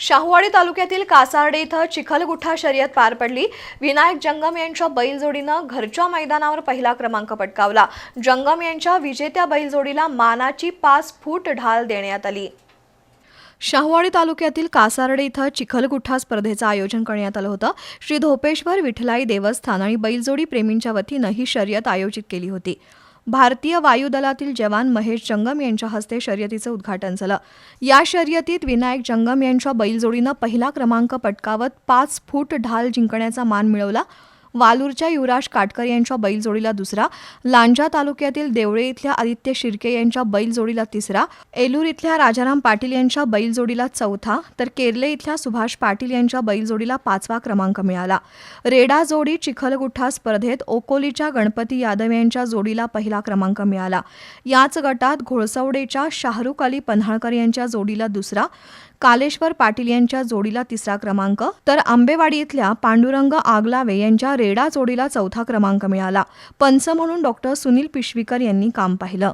शाहूवाडी तालुक्यातील कासार्डे इथं चिखलगुठा शर्यत पार पडली. विनायक जंगम यांच्या बैलजोडीनं घरच्या मैदानावर पहिला क्रमांक पटकावला. जंगम यांच्या विजेत्या बैलजोडीला मानाची पाच फूट ढाल देण्यात आली. शाहूवाडी तालुक्यातील कासार्डे इथं चिखलगुठा स्पर्धेचं आयोजन करण्यात आलं होतं. श्री धोपेश्वर विठलाई देवस्थान आणि बैलजोडी प्रेमींच्या वतीनं ही शर्यत आयोजित केली होती. भारतीय वायुदलातील जवान महेश जंगम यांच्या हस्ते शर्यतीचं उद्घाटन झालं. या शर्यतीत विनायक जंगम यांच्या बैलजोडीनं पहिला क्रमांक पटकावत पाच फूट ढाल जिंकण्याचा मान मिळवला. वालूरच्या युवराज काटकर यांच्या बैलजोडीला दुसरा लांजा तालुक्यातील देवळे इथल्या आदित्य शिर्के यांच्या बैलजोडीला तिसरा एलूर इथल्या राजाराम पाटील यांच्या बैलजोडीला चौथा तर केरले इथल्या सुभाष पाटील यांच्या बैलजोडीला पाचवा क्रमांक मिळाला. रेडा जोडी चिखलगुठा स्पर्धेत ओकोलीच्या गणपती यादव यांच्या जोडीला पहिला क्रमांक मिळाला. याच गटात घोळसवडेच्या शाहरुख अली पन्हाळकर यांच्या जोडीला दुसरा कालेश्वर पाटील यांच्या जोडीला तिसरा क्रमांक तर आंबेवाडी इथल्या पांडुरंग आगलावे यांच्या रेडा जोडीला चौथा क्रमांक मिळाला. पंच म्हणून डॉक्टर सुनील पिशवीकर यांनी काम पाहिलं.